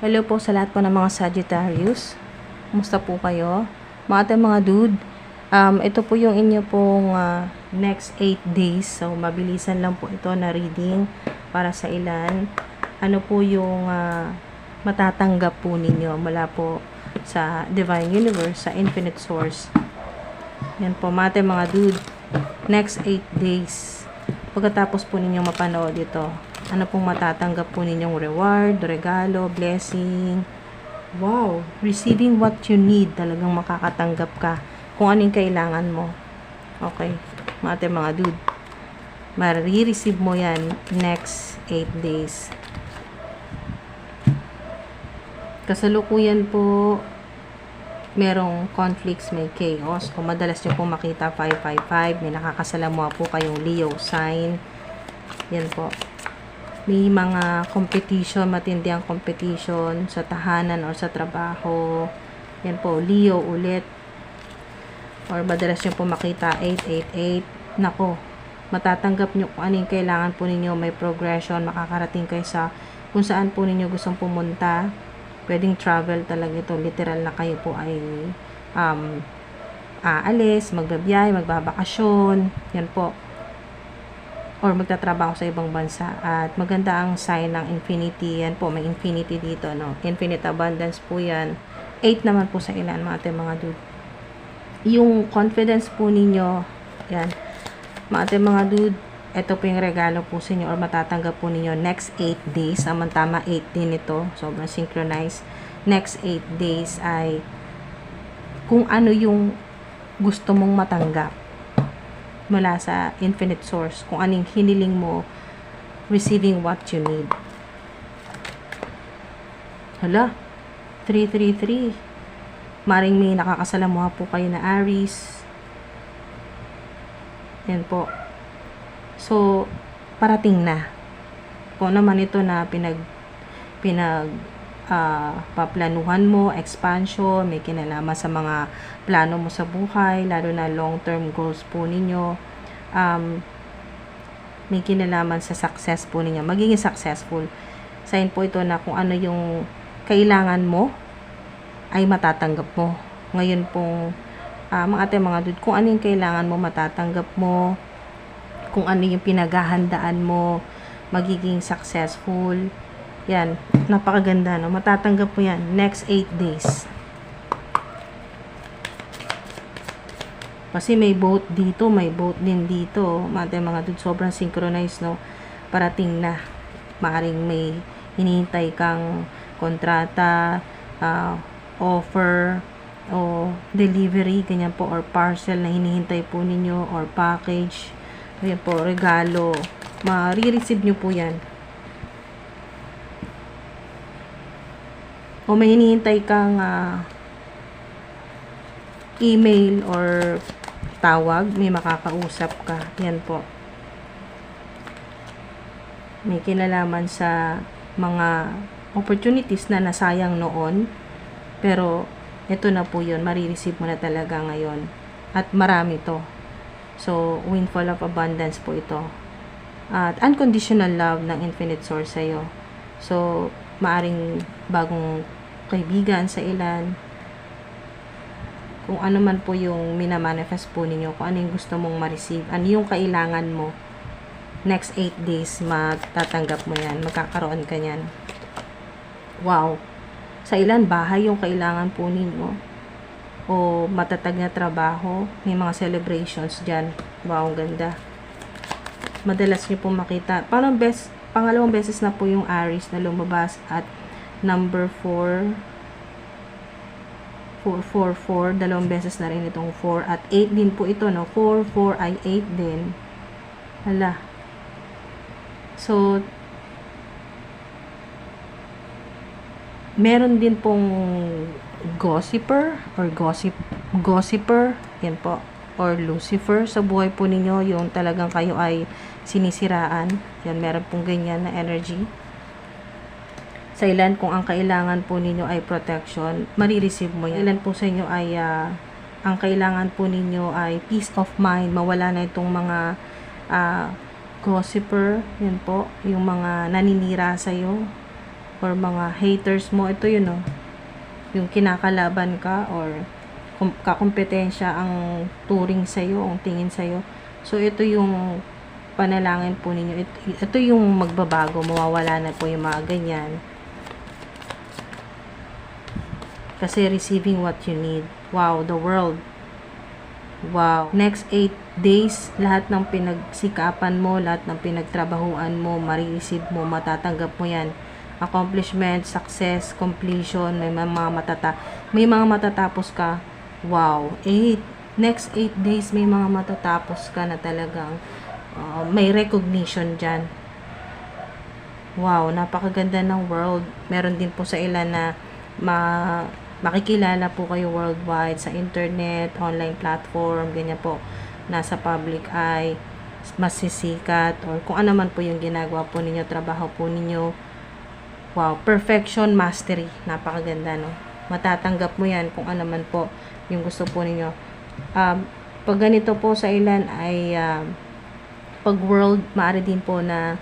Hello po sa lahat po ng mga Sagittarius. Kumusta po kayo? Mga ating mga dude, um, ito po yung inyo pong ah, next 8 days. So, mabilisan lang po ito na reading para sa ilan. Ano po yung ah, matatanggap po ninyo mula po sa Divine Universe, sa Infinite Source. Yan po, mga ating mga dude. Next 8 days. Pagkatapos po ninyong mapanood ito, ano pong matatanggap po ninyong reward, regalo, blessing. Wow! Receiving what you need. Talagang makakatanggap ka kung anong kailangan mo. Okay. Ating mga dude. Marireceive mo yan next 8 days. Kasalukuyan po, merong conflicts, may chaos. Kung madalas nyo po makita 555, may nakakasalamuha po kayong Leo sign. Yan po. May mga competition, matindi ang competition sa tahanan or sa trabaho. Yan po, Leo ulit. Or madalas nyo po makita 888. Nako, matatanggap nyo kung anong kailangan po ninyo. May progression, makakarating kayo sa kung saan po ninyo gustong pumunta pwedeng travel talaga ito. Literal na kayo po ay um, aalis, magbabiyay, magbabakasyon. Yan po. Or magtatrabaho sa ibang bansa. At maganda ang sign ng infinity. Yan po, may infinity dito. No? Infinite abundance po yan. 8 naman po sa ilan, mga ating mga dude. Yung confidence po ninyo, yan. Mga ating mga dude, ito po yung regalo po sa inyo or matatanggap po ninyo next 8 days. Samantama 8 din ito. Sobrang synchronized. Next 8 days ay kung ano yung gusto mong matanggap mula sa infinite source. Kung anong hiniling mo, receiving what you need. Hala, 333. Maring may nakakasalamuha po kayo na Aries. Yan po. So, parating na. Kung naman ito na pinag pinag ah, paplanuhan mo, expansion, may kinalaman sa mga plano mo sa buhay, lalo na long-term goals po ninyo. Um, may kinalaman sa success po ninyo. Magiging successful. Sign po ito na kung ano yung kailangan mo, ay matatanggap mo. Ngayon pong uh, mga ate mga dude, kung ano yung kailangan mo, matatanggap mo kung ano yung pinaghahandaan mo, magiging successful. Yan, napakaganda, no? Matatanggap mo yan next 8 days. Kasi may boat dito, may boat din dito. Mga mga dude, sobrang synchronized, no? Parating na. Maaring may hinihintay kang kontrata, uh, offer, o delivery, ganyan po, or parcel na hinihintay po ninyo, or package Ayan po, regalo. Ma-receive nyo po yan. O may hinihintay kang uh, email or tawag, may makakausap ka. Yan po. May kinalaman sa mga opportunities na nasayang noon. Pero, ito na po yun. Marireceive mo na talaga ngayon. At marami to. So, windfall of abundance po ito. At unconditional love ng infinite source sa'yo. So, maaring bagong kaibigan sa ilan. Kung ano man po yung minamanifest po ninyo, kung ano yung gusto mong ma-receive, ano yung kailangan mo, next 8 days, matatanggap mo yan, magkakaroon ka yan. Wow! Sa ilan, bahay yung kailangan po ninyo o matatag na trabaho. May mga celebrations dyan. Wow, ganda. Madalas nyo po makita. Parang best, pangalawang beses na po yung Aries na lumabas at number 4 4, 4, 4. Dalawang beses na rin itong 4. At 8 din po ito, no? 4, 4 ay 8 din. Hala. So, meron din pong gossiper or gossip gossiper yan po or Lucifer sa buhay po ninyo yung talagang kayo ay sinisiraan yan meron pong ganyan na energy sa ilan kung ang kailangan po ninyo ay protection marireceive mo yan ilan po sa inyo ay uh, ang kailangan po ninyo ay peace of mind mawala na itong mga uh, gossiper yan po yung mga naninira sa iyo or mga haters mo, ito yun oh. Yung kinakalaban ka or kum- kakompetensya ang turing sa'yo, ang tingin sa'yo. So, ito yung panalangin po ninyo. Ito, ito yung magbabago, mawawala na po yung mga ganyan. Kasi receiving what you need. Wow, the world. Wow. Next 8 days, lahat ng pinagsikapan mo, lahat ng pinagtrabahuan mo, marireceive mo, matatanggap mo yan. Accomplishment, success, completion, may mga matata may mga matatapos ka. Wow. 8. Next 8 days, may mga matatapos ka na talagang uh, may recognition dyan. Wow, napakaganda ng world. Meron din po sa ilan na ma makikilala po kayo worldwide sa internet, online platform, ganyan po, nasa public eye, masisikat, or kung ano man po yung ginagawa po ninyo, trabaho po ninyo. Wow, perfection mastery. Napakaganda, no? Matatanggap mo yan kung ano man po yung gusto po ninyo. Um, pag ganito po sa ilan ay um, pag world, maaari din po na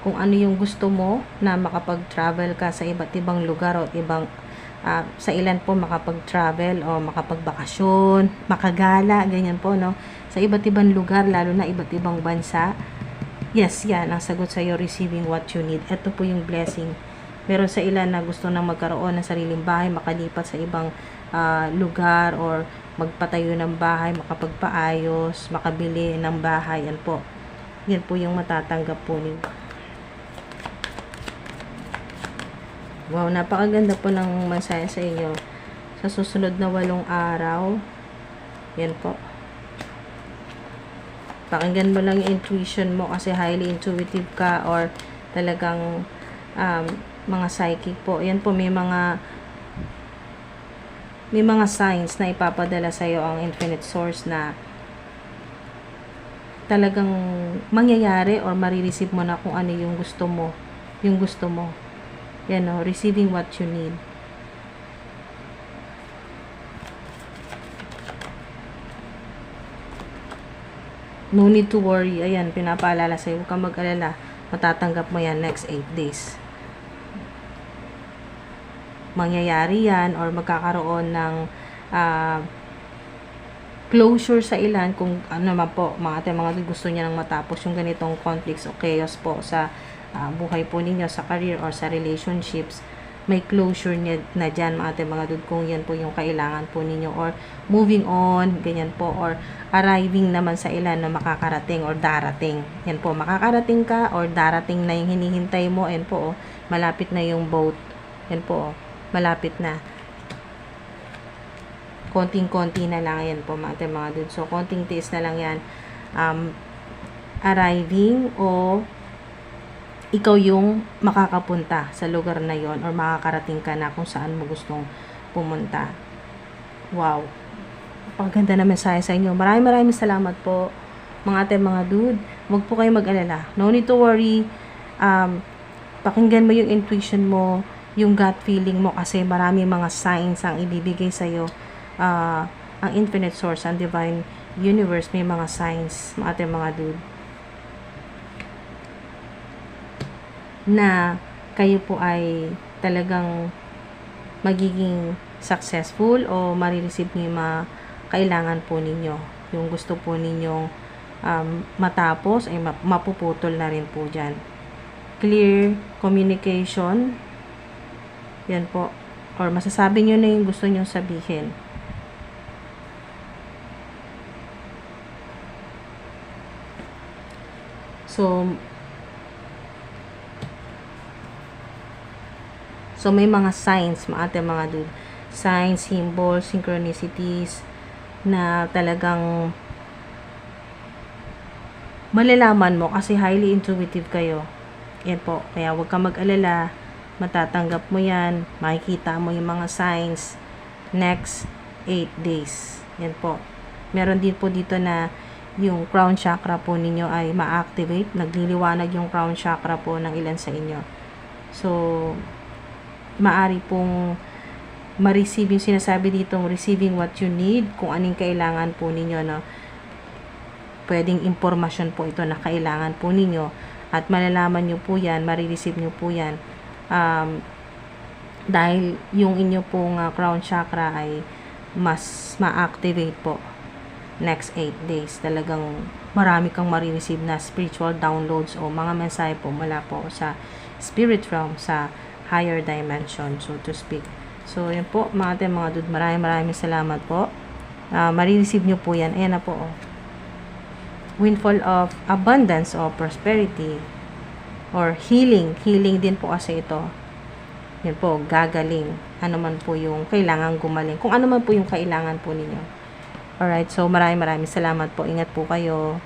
kung ano yung gusto mo na makapag-travel ka sa iba't ibang lugar o ibang ah, sa ilan po makapag-travel o makapagbakasyon, makagala, ganyan po, no? Sa iba't ibang lugar, lalo na iba't ibang bansa. Yes, yan, ang sagot sa iyo, receiving what you need. Ito po yung blessing. Meron sa ilan na gusto nang magkaroon ng sariling bahay, makalipat sa ibang ah, lugar or magpatayo ng bahay, makapagpaayos, makabili ng bahay, yan po. Yan po yung matatanggap po ninyo. Wow, napakaganda po ng mensahe sa inyo. Sa susunod na walong araw, yan po. Pakinggan mo lang yung intuition mo kasi highly intuitive ka or talagang um, mga psychic po. Yan po, may mga may mga signs na ipapadala sa iyo ang infinite source na talagang mangyayari or marireceive mo na kung ano yung gusto mo. Yung gusto mo. Yan o, receiving what you need. No need to worry. Ayan, pinapaalala sa'yo. Huwag kang mag-alala. Matatanggap mo yan next 8 days. Mangyayari yan or magkakaroon ng ah, closure sa ilan kung ano naman po, mga ate, mga gusto niya nang matapos yung ganitong conflicts o chaos po sa ah, buhay po ninyo, sa career or sa relationships may closure niya na dyan mga ate mga dud kung yan po yung kailangan po ninyo or moving on, ganyan po or arriving naman sa ilan na makakarating or darating. Yan po, makakarating ka or darating na yung hinihintay mo yan po, oh, malapit na yung boat. Yan po, oh, malapit na. Konting-konti na lang yan po mga ate mga dud so konting tiis na lang yan. Um, arriving o ikaw yung makakapunta sa lugar na yon or makakarating ka na kung saan mo gustong pumunta. Wow. Paganda na mensahe sa inyo. Maraming maraming salamat po mga ate, mga dude. Huwag po kayo mag-alala. No need to worry. Um, pakinggan mo yung intuition mo, yung gut feeling mo kasi marami mga signs ang ibibigay sa iyo. Uh, ang infinite source, ang divine universe, may mga signs, mga ate, mga dude. Na kayo po ay talagang magiging successful o marireceive niyo yung mga kailangan po ninyo. Yung gusto po ninyong um, matapos ay mapuputol na rin po dyan. Clear communication. Yan po. Or masasabi nyo na yung gusto nyo sabihin. So, So, may mga signs, mga ate, mga dude. Signs, symbols, synchronicities, na talagang malalaman mo kasi highly intuitive kayo. Yan po. Kaya huwag kang mag-alala. Matatanggap mo yan. Makikita mo yung mga signs next 8 days. Yan po. Meron din po dito na yung crown chakra po ninyo ay ma-activate. Nagliliwanag yung crown chakra po ng ilan sa inyo. So, maari pong ma-receive yung sinasabi dito, receiving what you need, kung anong kailangan po ninyo, no? Pwedeng impormasyon po ito na kailangan po ninyo at malalaman nyo po yan, marireceive nyo po yan um, dahil yung inyo pong ah, crown chakra ay mas ma-activate po next 8 days. Talagang marami kang marireceive na spiritual downloads o mga mensahe po mula po sa spirit realm, sa higher dimension, so to speak. So, yun po, mga ate, mga dude, maraming maraming salamat po. Uh, marireceive nyo po yan. Ayan na po, oh. Windfall of abundance o prosperity or healing. Healing din po kasi ito. Yan po, gagaling. Ano man po yung kailangan gumaling. Kung ano man po yung kailangan po ninyo. Alright, so maraming maraming salamat po. Ingat po kayo.